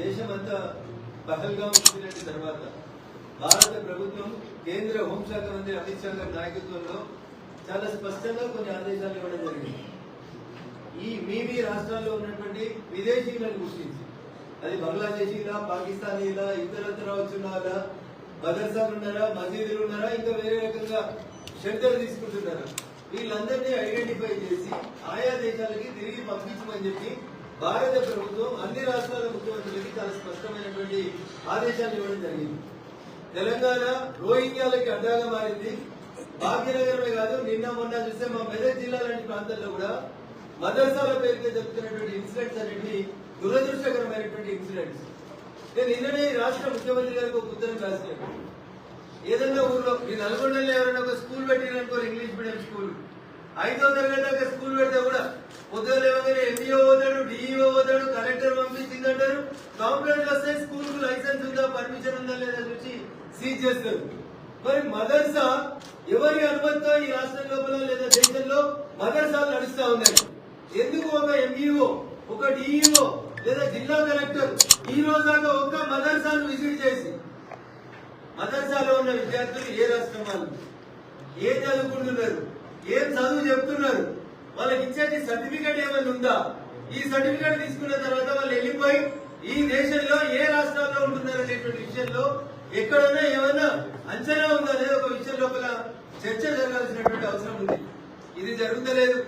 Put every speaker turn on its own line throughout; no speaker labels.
దేశమంతా పహల్గాం ఇన్సిడెంట్ తర్వాత భారత ప్రభుత్వం కేంద్ర హోంశాఖ మంత్రి అమిత్ షా గారి నాయకత్వంలో చాలా స్పష్టంగా కొన్ని ఆదేశాలు ఇవ్వడం జరిగింది. ఈ మీ మీ రాష్ట్రాల్లో ఉన్నటువంటి విదేశీయులను గుర్తించి అది బంగ్లాదేశీలా పాకిస్తానీలా ఇతరత్ర వచ్చినారా మదర్సాలు ఉన్నారా మసీదులు ఉన్నారా ఇంకా వేరే రకంగా శ్రద్ధలు తీసుకుంటున్నారా? వీళ్ళందరినీ ఐడెంటిఫై చేసి ఆయా దేశాలకి తిరిగి పంపించమని చెప్పి భారత ప్రభుత్వం అన్ని రాష్ట్రాల ముఖ్యమంత్రులకి చాలా స్పష్టమైనటువంటి ఆదేశాలు ఇవ్వడం జరిగింది. తెలంగాణ రోహింగ్యాలకి అడ్డాగా మారింది. భాగ్యనగరమే కాదు నిన్న మొన్న చూస్తే మా మెదక్ జిల్లా లాంటి ప్రాంతాల్లో కూడా మదర్సాల పేరుతో చెప్తున్నటువంటి ఇన్సిడెంట్స్ అనేవి దురదృష్టకరమైనటువంటి ఇన్సిడెంట్స్. నేను నిన్ననే రాష్ట్ర ముఖ్యమంత్రి గారికి ఒక ఉత్తరం రాసినాను ఏదన్నా ఊర్లో ఈ నల్గొండలో ఎవరైనా ఒక స్కూల్ పెట్టిరనుకో ఇంగ్లీష్ మీడియం స్కూల్. ఐదో తరగతి దాకా స్కూల్ పెడితే కూడా పొద్దున లేవగానే ఎంఈఓ పోతాడు డిఈఓ పోతాడు కలెక్టర్ పంపించిందంటారు కంప్లైంట్ వస్తే స్కూల్కు లైసెన్స్ ఉందా పర్మిషన్ ఉందా లేదా చూసి సీజ్ చేస్తారు. మరి మదర్సా ఎవరి అనుమతితో ఈ రాష్ట్రం లోపల లేదా దేశంలో మదర్సాలు నడుస్తా ఉన్నాయి ఎందుకు ఒక ఎంఈఓ ఒక డిఈఓ లేదా జిల్లా కలెక్టర్ ఈ రోజు దాకా ఒక్క మదర్సాను విజిట్ చేసి? మదర్సాలో ఉన్న విద్యార్థులు ఏ రాష్ట్రం వాళ్ళు? ఏ చదువుకుంటున్నారు? ఏం చదువు చెప్తున్నారు? వాళ్ళకి ఇచ్చేది సర్టిఫికేట్ ఏమైనా ఉందా? ఈ సర్టిఫికేట్ తీసుకున్న తర్వాత వాళ్ళు వెళ్ళిపోయి ఈ దేశంలో ఏ రాష్ట్రాల్లో ఉంటున్నారు అనేటువంటి విషయంలో ఎక్కడైనా ఏమైనా అంచనా ఉందా లేదా ఒక విషయం లోపల చర్చ జరగాల్సినటువంటి అవసరం ఉంది. ఇది జరుగుతలేదు.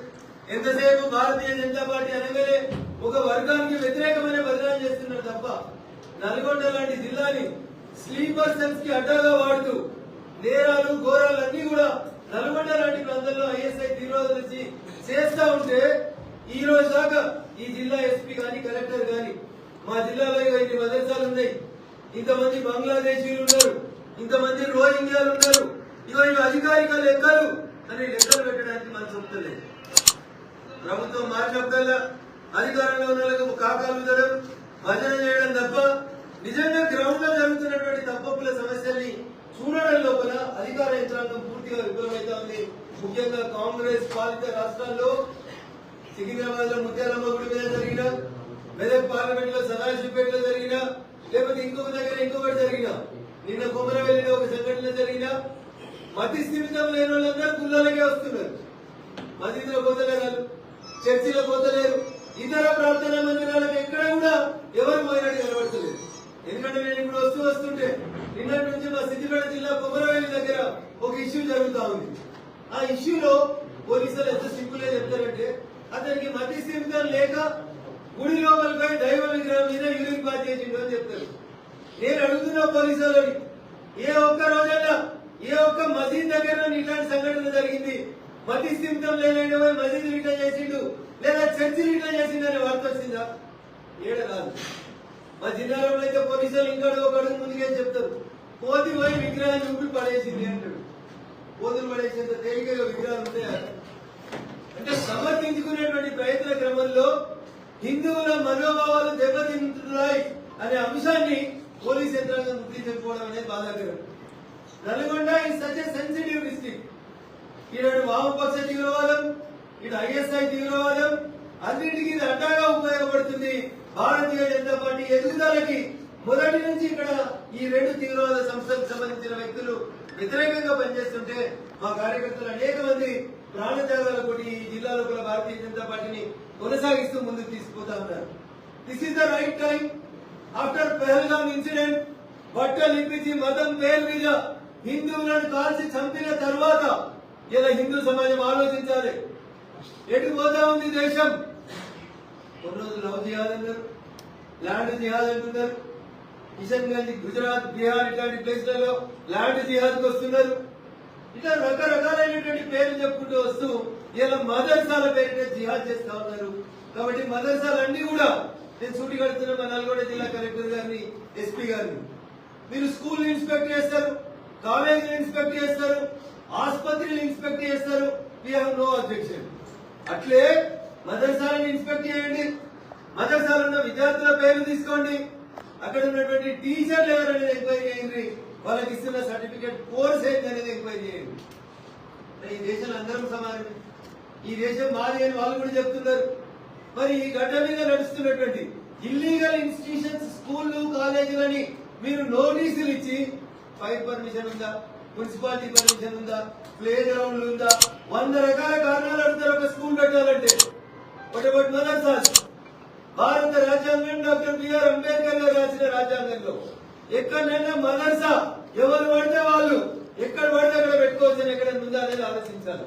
ఎంతసేపు భారతీయ జనతా పార్టీ అనగానే ఒక వర్గానికి వ్యతిరేకమైన బదనాలు చేస్తున్నారు తప్ప నల్గొండ లాంటి జిల్లాని స్లీపర్ సెల్స్కి అడ్డాగా వాడుతూ నేరాలు ఘోరాలు అన్ని కూడా నల్గొండ లాంటి ప్రాంతాల్లో ఐఎస్ఐ తీవ్రవాదం వచ్చి చేస్తా ఉంటే ఈ రోజు దాకా ఈ జిల్లా ఎస్పీ గాని కలెక్టర్ గాని మా జిల్లాలో ఇన్ని మదర్సాలు ఉన్నాయి. ఇంతమంది బంగ్లాదేశీలు ఉన్నారు. ఇంతమంది రోహింగ్యాలు ఉన్నారు. ఇగో ఇవి అధికారిక లెక్కలు అని లెక్కలు పెట్టడానికి మనం చెప్తలేదు. ప్రభుత్వం మారినప్పుడల్లా అధికారంలో ఉన్న వాళ్ళకు కాకాలు ఉదడం భజన చేయడం తప్ప నిజంగా గ్రౌండ్లో జరుగుతున్నటువంటి తప్పప్పుల సమస్యల్ని చూడడం లోపల అధికార యంత్రాంగం పూర్తిగా విఫలమైతా ఉంది ముఖ్యంగా కాంగ్రెస్ పాలిత రాష్ట్రాల్లో సికింద్రాబాద్లో ముత్యాలమ్మ గుడి మీద జరిగిన మెదక్ పార్లమెంట్లో సదాశివపేటలో జరిగిన లేకపోతే ఇంకొక దగ్గర ఇంకొకటి జరిగిన నిన్న కుమరవెల్లిలో ఒక సంఘటన జరిగిన మతి స్థిమితం లేని వాళ్ళందరూ గుళ్ళలకే వస్తున్నారు. మసీదులో పోతలేరు చర్చిలో పోతలేరు ఇతర ప్రార్థనా మందిరాలకు ఎక్కడ కూడా ఎవరు పోయినట్టు కనబడతలేదు. ఎందుకంటే నేను ఇప్పుడు వస్తూ వస్తుంటే నిన్నటి నుంచి మా సిద్దిపేట జిల్లా కొమరవేలి దగ్గర ఒక ఇష్యూ జరుగుతా ఉంది. ఆ ఇష్యూలో పోలీసులు ఎంత సింపుల్గా చెప్తారంటే అతనికి మతి స్థిమితం లేక గుడి లోపలిపై దైవ విగ్రహం మీద యూరిన్ పాస్ చేసిండు అని చెప్తారు. నేను అడుగుతున్నా పోలీసు ఏ ఒక్క రోజైనా ఏ ఒక్క మసీద్ దగ్గర ఇట్లాంటి సంఘటన జరిగింది మతి స్థిమితం లేనండి పోయి మసీద్ రిటర్న్ చేసిండు లేదా చర్చి రిటర్న్ చేసిండు అనే వార్త వచ్చిందా? ఏడ కాదు. మా జిల్లాలో అయితే పోలీసులు ఇంకా ఒక అడుగు ముందుకే చెప్తారు. కోతి పోయి విగ్రహాన్ని ఊపి పడేసింది అంటాడు. కోతులు పడేసేంత తేలికగా విగ్రహాలు ఉంటాయా? అంటే సమర్థించుకునేటువంటి ప్రయత్న క్రమంలో హిందువుల మనోభావాలు దెబ్బతింటున్నాయి అనే అంశాన్ని పోలీస్ యంత్రాంగం గుర్తించకపోవడం అనేది బాధాకరం. నల్గొండ ఈ సచ్ ఎ సెన్సిటివ్ డిస్టిక్ ఈనాడు వామపక్ష తీవ్రవాదం ఇటు ఐఎస్ఐ తీవ్రవాదం అన్నింటికి ఇది అడ్డాగా ఉపయోగపడుతుంది. భారతీయ జనతా పార్టీ ఎదుగుదలకి మొదటి నుంచి ఇక్కడ ఈ రెండు తీవ్రవాద సంస్థలకు సంబంధించిన వ్యక్తులు వ్యతిరేకంగా పనిచేస్తుంటే మా కార్యకర్తలు అనేక మంది ప్రాణత్యాగాలు కొట్టి ఈ జిల్లాలో కూడా భారతీయ జనతా పార్టీని కొనసాగిస్తూ ముందుకు తీసుకుపోతా ఉన్నారు. This is the right time after Pahalgam incident బట్టలు ఇప్పించి మతం పేరు మీద హిందువులను కాల్చి చంపిన తర్వాత ఇలా హిందూ సమాజం ఆలోచించాలి. ఎటు పోతా ఉంది దేశం? కొన్ని రోజులు లవ్ జిహాద్ అన్నారు ల్యాండ్ జిహాద్ అంటున్నారు. కిషన్ గంజ్ గుజరాత్ బీహార్ ఇట్లాంటి ప్లేస్లలో ల్యాండ్ జిహాద్ వస్తున్నారు. ఇట్లా రకరకాలైనటువంటి పేర్లు చెప్పుకుంటూ వస్తూ ఇలా మదర్సాల పేరిట జిహాద్ చేస్తా ఉన్నారు. కాబట్టి మదర్సాలన్నీ కూడా నేను సూటి కడుతున్నా మా నల్గొండ జిల్లా కలెక్టర్ గారిని ఎస్పీ గారిని. మీరు స్కూల్ ఇన్స్పెక్ట్ చేస్తారు కాలేజీలు ఇన్స్పెక్ట్ చేస్తారు ఆసుపత్రులు ఇన్స్పెక్ట్ చేస్తారు వీ హావ్ నో అబ్జెక్షన్ అట్లే మదర్సాలను ఇన్స్పెక్ట్ చేయండి. మదర్సాలో ఉన్న విద్యార్థుల పేర్లు తీసుకోండి. అక్కడ ఉన్నటువంటి టీచర్లు ఎవరనేది ఎంక్వైరీ చేయండి. వాళ్ళకి ఇస్తున్న సర్టిఫికేట్ కోర్స్ ఏంటి అనేది ఎంక్వైరీ చేయండి. ఈ దేశంలో అందరం సమానమే ఈ దేశం మాది అని వాళ్ళు కూడా చెప్తున్నారు. మరి ఈ గడ్డ మీద నడుస్తున్నటువంటి ఇల్లీగల్ ఇన్స్టిట్యూషన్స్ స్కూళ్ళు కాలేజీలని మీరు నోటీసులు ఇచ్చి ఫైర్ పర్మిషన్ ఉందా? మున్సిపాలిటీ పర్మిషన్ ఉందా? ప్లే గ్రౌండ్లు ఉందా? వంద రకాల కారణాలు అడుగుతారు ఒక స్కూల్ పెట్టాలంటే. ఒకటి మొదటిసారి భారత రాజ్యాంగం డాక్టర్ బిఆర్ అంబేద్కర్ గారు రాసిన రాజ్యాంగంలో ఎక్కడైనా మదర్సా ఎవరు పడితే వాళ్ళు ఎక్కడ పడితే అక్కడ పెట్టుకోవచ్చు ఎక్కడ ఉందా అనేది ఆలోచించాలి.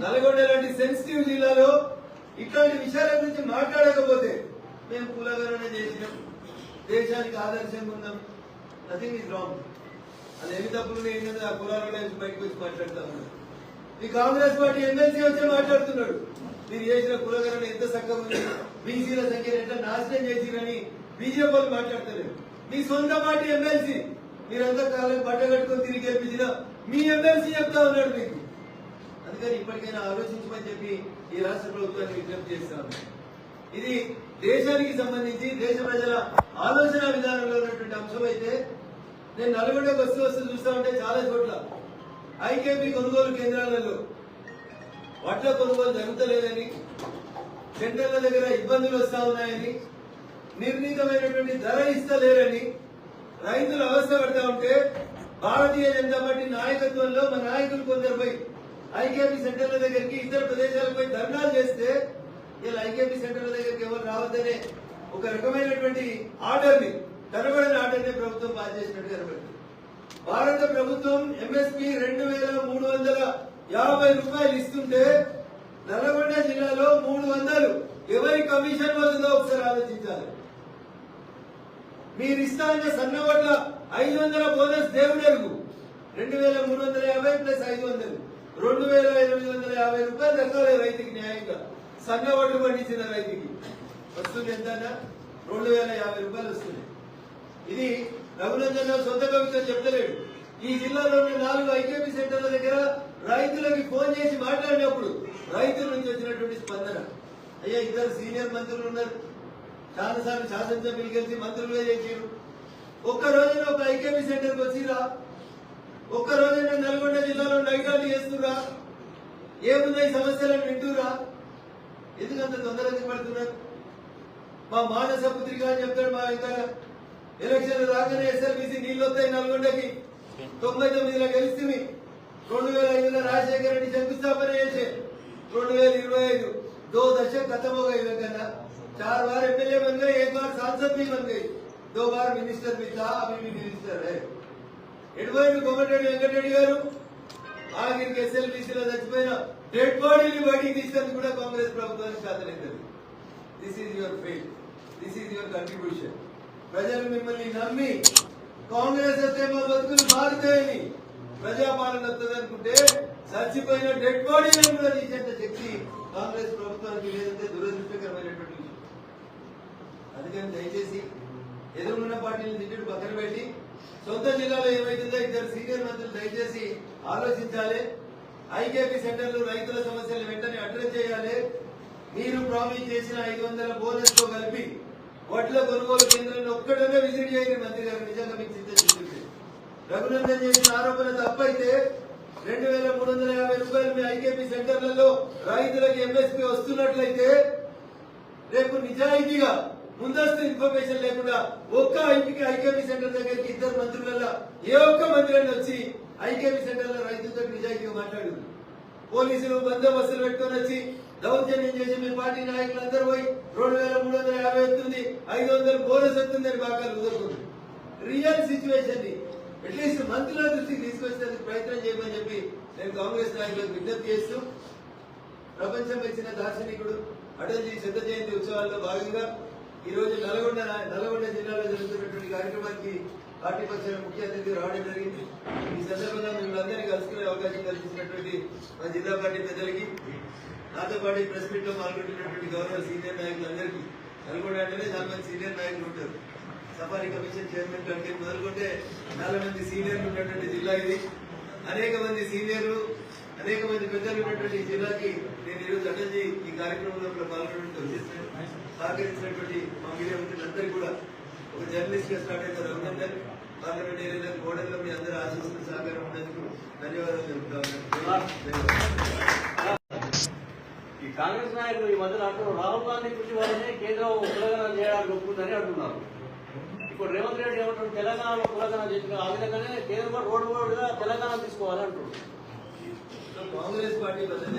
నల్గొండ లాంటి సెన్సిటివ్ జిల్లాలో ఇట్లాంటి విషయాల గురించి మాట్లాడకపోతే మేము కులగరణ చేసినాం. దేశానికి ఆదర్శంగా ఉన్నాం. నథింగ్ ఇస్ రాంగ్ అది ఏమి తప్పులు ఏంటంటే ఆ కులాల బయటకు వచ్చి మాట్లాడుతా ఉన్నాం ఈ కాంగ్రెస్ పార్టీ ఎమ్మెల్సీ వచ్చి మాట్లాడుతున్నాడు. మీరు చేసిన కులగరణ ఎంత చక్కగా ఉంది. బీసీల సంఖ్య ఎంత నాశనం చేసిరని బీజేపీ వాళ్ళు మాట్లాడతలేరు. మీ సొంత పార్టీ ఎమ్మెల్సీ. మీరంతా కాలం బట్ట కట్టుకొని తిరిగి గెలిపించిన మీ ఎమ్మెల్సీ చెప్తా ఉన్నాడు మీకు. అందుకని ఇప్పటికైనా ఆలోచించమని చెప్పి ఈ రాష్ట్ర ప్రభుత్వాన్ని విజ్ఞప్తి చేస్తాను. ఇది దేశానికి సంబంధించి దేశ ప్రజల ఆలోచన విధానంలో ఉన్నటువంటి అంశం అయితే నేను నల్గొండకు వస్తూ వస్తూ చూస్తా ఉంటే చాలా చోట్ల ఐకేపీ కొనుగోలు కేంద్రాలలో వడ్ల కొనుగోలు జరుగుతలేదని సెంటర్ల దగ్గర ఇబ్బందులు వస్తా ఉన్నాయని నిర్ణీతమైనటువంటి ధర ఇస్తలేరని రైతులు అవస్థ పడతా ఉంటే భారతీయ జనతా పార్టీ నాయకత్వంలో మా నాయకులు కొందరుపై ఐకేపీ సెంటర్ల దగ్గరికి ఇతర ప్రదేశాలపై ధర్నాలు చేస్తే ఇలా ఐకేపీ సెంటర్ల దగ్గరికి ఎవరు రావద్దనే ఒక రకమైనటువంటి ఆర్డర్ని కనబడిన ఆర్డర్ని ప్రభుత్వం పాస్ చేసినట్టు కనబడింది భారత ప్రభుత్వం ఎంఎస్పి రెండు వేల మూడు వందల యాభై రూపాయలు ఇస్తుంటే నల్గొండ జిల్లాలో మూడు వందలు. ఎవరి కమిషన్ వస్తుందో ఒకసారి ఆలోచించాలి. మీరు ఇస్తా సన్న వడ్ల ఐదు వందల బోనస్ దేవుడరుగు రెండు వేల మూడు వందల యాభై ప్లస్ ఐదు వందలు. రెండు వేల ఎనిమిది వందల యాభై రూపాయలు దక్కాలి రైతుకి న్యాయంగా. సన్న వడ్లు పండించిన రైతుకి. వస్తుంది ఎంత రెండు వేల యాభై రూపాయలు వస్తుంది ఇది రఘునందన్ రావు సొంత కవిత చెప్తలేడు. ఈ జిల్లాలోని నాలుగు ఐకేపీ సెంటర్ల దగ్గర రైతులకి ఫోన్ చేసి మాట్లాడినప్పుడు రైతుల నుంచి వచ్చినటువంటి స్పందన. అయ్యా ఇద్దరు సీనియర్ మంత్రులు ఉన్నారు. చాలాసార్లు శాసనసభ్యులు కలిసి మంత్రులుగా చేసారు ఒక్క రోజున ఒక ఐకేపీ సెంటర్కి వచ్చిరా? ఒక్క రోజున నల్గొండ జిల్లాలో నైటాలు చేస్తురా ఏమున్నాయి సమస్యలను వింటురా ఎందుకంత తొందరగా పడుతున్నారు? మా మానస పుత్రిక అని చెప్తాడు మా ఇంకా ఎలక్షన్ రాగానే ఎస్ఎల్బిసి నీళ్ళు వస్తాయి నల్గొండకి తొంభై తొమ్మిదిలో గెలిస్తే రెండు వేల ఐదులో రాజశేఖర రెడ్డి శంకుస్థాపన చేసే రెండు వేల ఇరవై ఐదు दो दशक खत्म हो गए वेगना चार बार एमएलए बन गए एक बार सांसद भी बन गई दो बार मिनिस्टर भी था अभी भी मिनिस्टर है ఎటువైపు కోమటిరెడ్డి వెంకటరెడ్డి గారు ఆఖరికి ఎస్ఎల్బీసీలో చచ్చిపోయిన డెడ్ బాడీని బయటికి తీసేందుకు కూడా కాంగ్రెస్ ప్రభుత్వానికి సాధనైంది this is your fail this is your contribution ప్రజలు మిమ్మల్ని నమ్మి కాంగ్రెస్ అయితే మా బతుకులు మారుతాయని ప్రజాపాలన వస్తుందనుకుంటే చచ్చిపోయిన డెడ్ బాడీలను కూడా తీసేంత శక్తి కాంగ్రెస్ ప్రభుత్వానికి లేదంటే దురదృష్టకరమైనటువంటి విషయం. అందుకని దయచేసి ఎదురున్న పార్టీని తిట్టుడు పక్కన పెట్టి సొంత జిల్లాలో ఏమైతుందో ఇద్దరు సీనియర్ మంత్రులు దయచేసి ఆలోచించాలి. ఐకేపీ సెంటర్లు రైతుల సమస్యలు వెంటనే అడ్రస్ చేయాలి. మీరు ప్రామిస్ చేసిన ఐదు వందల బోనస్తో కలిపి వడ్ల కొనుగోలు కేంద్రాన్ని ఒక్కడనే విజిట్ చేయండి మంత్రి గారు నిజంగా మీకు చిత్తశుద్ధి రఘునందన్ చేసిన ఆరోపణ తప్పైతే రెండు వేల మూడు వందల యాభై రూపాయలు మీ ఐకేపీ సెంటర్లలో రైతులకు ఎంఎస్పీ వస్తున్నట్లయితే రేపు నిజాయితీగా ముందస్తు ఇన్ఫర్మేషన్ లేకుండా ఒక్క ఐపీకి ఐకేపీ సెంటర్ దగ్గరికి ఇద్దరు మంత్రులలో ఏ ఒక్క మంత్రి వచ్చి ఐకేపీ సెంటర్లో రైతులతో నిజాయితీగా మాట్లాడు పోలీసులు బందోబస్తులు పెట్టుకొని వచ్చి దౌర్జన్యం చేసి మీ పార్టీ నాయకులు అందరూ పోయి రెండు వేల మూడు వందల యాభై వస్తుంది ఐదు వందలు బోనస్ వస్తుంది అని బాగా కుదరకూడదు రియల్ సిచ్యువేషన్ని అట్లీస్ట్ మంత్రుల దృష్టికి తీసుకొచ్చేందుకు ప్రయత్నం చేయమని చెప్పి నేను కాంగ్రెస్ నాయకులకు విజ్ఞప్తి చేస్తూ ప్రపంచం ఇచ్చిన దార్శనికుడు అటల్జీ శత జయంతి ఉత్సవాల్లో భాగంగా ఈ రోజు నల్గొండ నల్గొండ జిల్లాలో జరుగుతున్నటువంటి కార్యక్రమానికి పార్టీ పక్షాన ముఖ్య అతిథి రావడం జరిగింది. ఈ సందర్భంగా మిమ్మల్ని అందరినీ కలుసుకునే అవకాశం కల్పించినటువంటి మా జిల్లా పార్టీ పెద్దలకి నాతో పాటు ప్రెస్ మీట్లో పాల్గొంటున్నటువంటి గౌరవ సీనియర్ నాయకులందరికీ నల్గొండ అంటేనే చాలా మంది సీనియర్ నాయకులు ఉంటారు. సఫారీ కమిషన్ చైర్మన్ కంటే మొదలుకుంటే చాలా మంది సీనియర్లు ఉన్నటువంటి జిల్లా ఇది. అనేక మంది సీనియర్లు అనేక మంది పెద్దలు ఉన్నటువంటి ఈ జిల్లాకి నేను ఈరోజు అటల్జీ ఈ కార్యక్రమంలో కూడా పాల్గొనడం వచ్చేసాను సహకరించినటువంటి మా మీడియా మిత్రులందరికీ కూడా ఒక జర్నలిస్ట్గా స్టార్ట్ అయిన రఘునందన్ పార్లమెంట్ ఏరియాలో గోడల్లో మీ అందరూ ఆశిస్తున్న సహకారం ఉన్నందుకు ధన్యవాదాలు తెలుపుతా.
ఈ కాంగ్రెస్ నాయకులు ఈ మధ్యన అంటారు రాహుల్ గాంధీ కృషి వల్లనే కేంద్రం ఉల్లంఘన చేయడానికి ఒప్పుకుందని అంటున్నారు. ఇప్పుడు రేవంత్ రెడ్డి ఏమంటారు తెలంగాణలో కులగణ చేసిన ఆ విధంగానే కేంద్రం రోడ్డు రోడ్డుగా తెలంగాణ తీసుకోవాలి అంటున్నారు
కాంగ్రెస్ పార్టీ పద్ధతి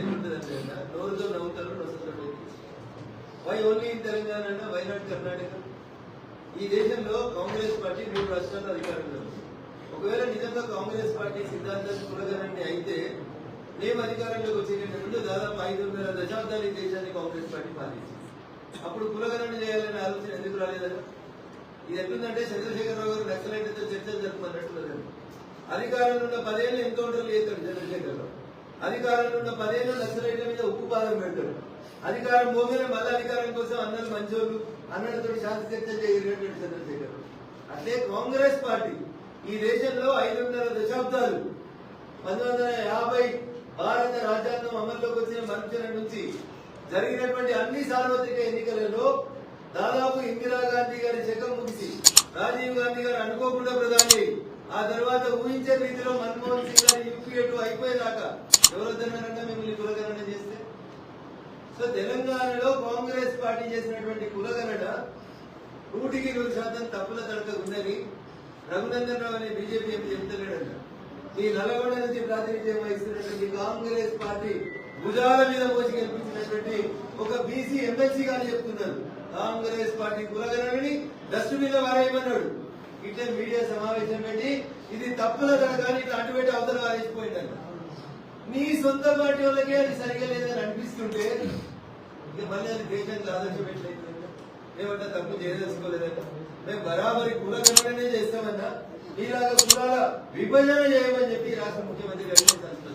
అన్న, నోరుతో నవ్వుతారు వై ఓన్లీ ఇన్ తెలంగాణ అన్న వై నాట్ కర్ణాటక ఈ దేశంలో కాంగ్రెస్ పార్టీ మూడు రాష్ట్రాల అధికారంలో ఒకవేళ నిజంగా కాంగ్రెస్ పార్టీ సిద్ధాంతం కులగణాన్ని అయితే మేము అధికారంలోకి వచ్చేటంటే ముందు దాదాపు ఐదున్నర దశాబ్దాలు ఈ దేశాన్ని కాంగ్రెస్ పార్టీ పాలించింది. అప్పుడు కులగణన చేయాలనే ఆలోచన ఎందుకు రాలేదన్న ఇది ఎట్లుందంటే చంద్రశేఖరరావు గారు నక్సలైట్లతో చర్చలు జరుపుకున్నట్లు అధికారంలో ఉన్న పదేళ్ళు ఎన్కౌంటర్లు చేస్తాడు చంద్రశేఖరరావు. అధికారంలో ఉన్న పదేళ్ళు నక్సలైట్ల మీద ఉప్పు పాదం పెడతాడు. అధికారం పోగానే మళ్ళీ అధికారం కోసం అందరూ మంచోళ్ళు. అన్నలతో శాంతి చర్చ చేయగలిగినటువంటి చంద్రశేఖర్ అట్లే కాంగ్రెస్ పార్టీ ఈ దేశంలో ఐదున్నర దశాబ్దాలు పంతొమ్మిది వందల యాభై భారత రాజ్యాంగం అమల్లోకి వచ్చిన మరుక్షణం నుంచి జరిగినటువంటి అన్ని సార్వత్రిక ఎన్నికలలో దాదాపు ఇందిరాగాంధీ గారి శకం ముగిసి రాజీవ్ గాంధీ గారు అనుకోకుండా ప్రధాని ఆ తర్వాత ఊహించే రీతిలో మన్మోహన్ సింగ్ గారి యూపీఏ టూ అయిపోయేదాకా? ఎవరొద్దన్నారంటే మిమ్మల్ని కులగణన చేస్తే? సో తెలంగాణలో పార్టీ చేసినటువంటి కులగణన నూటికి నూరు శాతం తప్పుల తడక ఉందని రఘునందన్ రావు అనే బీజేపీ ఎంపీ చెప్తున్నాడంట. ఈ నల్గొండ నుంచి ప్రాతినిధ్యం వహిస్తున్నటువంటి కాంగ్రెస్ పార్టీ భుజాల మీద మోసి కల్పించినటువంటి ఒక బీసీ ఎమ్మెల్సీ గారు చెప్తున్నారు కాంగ్రెస్ పార్టీ కులగణని డస్ట్ మీద వారేయమన్నాడు. ఇట్లా మీడియా సమావేశం పెట్టి ఇది తప్పుల తడక ఇట్లా అటు అవతల వారేసిపోయిందంట. నీ సొంత పార్టీ వాళ్ళకే అది సరిగా లేదని అనిపిస్తుంటే ఇక మళ్ళీ అది దేశానికి ఆదర్శం ఎట్లయితే ఏమంటే తప్పు చేయదలుచుకోలేదట. మేము బరాబరి కుల కులగణనే చేస్తామన్నా మీలాగా కులాల విభజన చేయమని చెప్పి రాష్ట్ర ముఖ్యమంత్రి గారికి నేను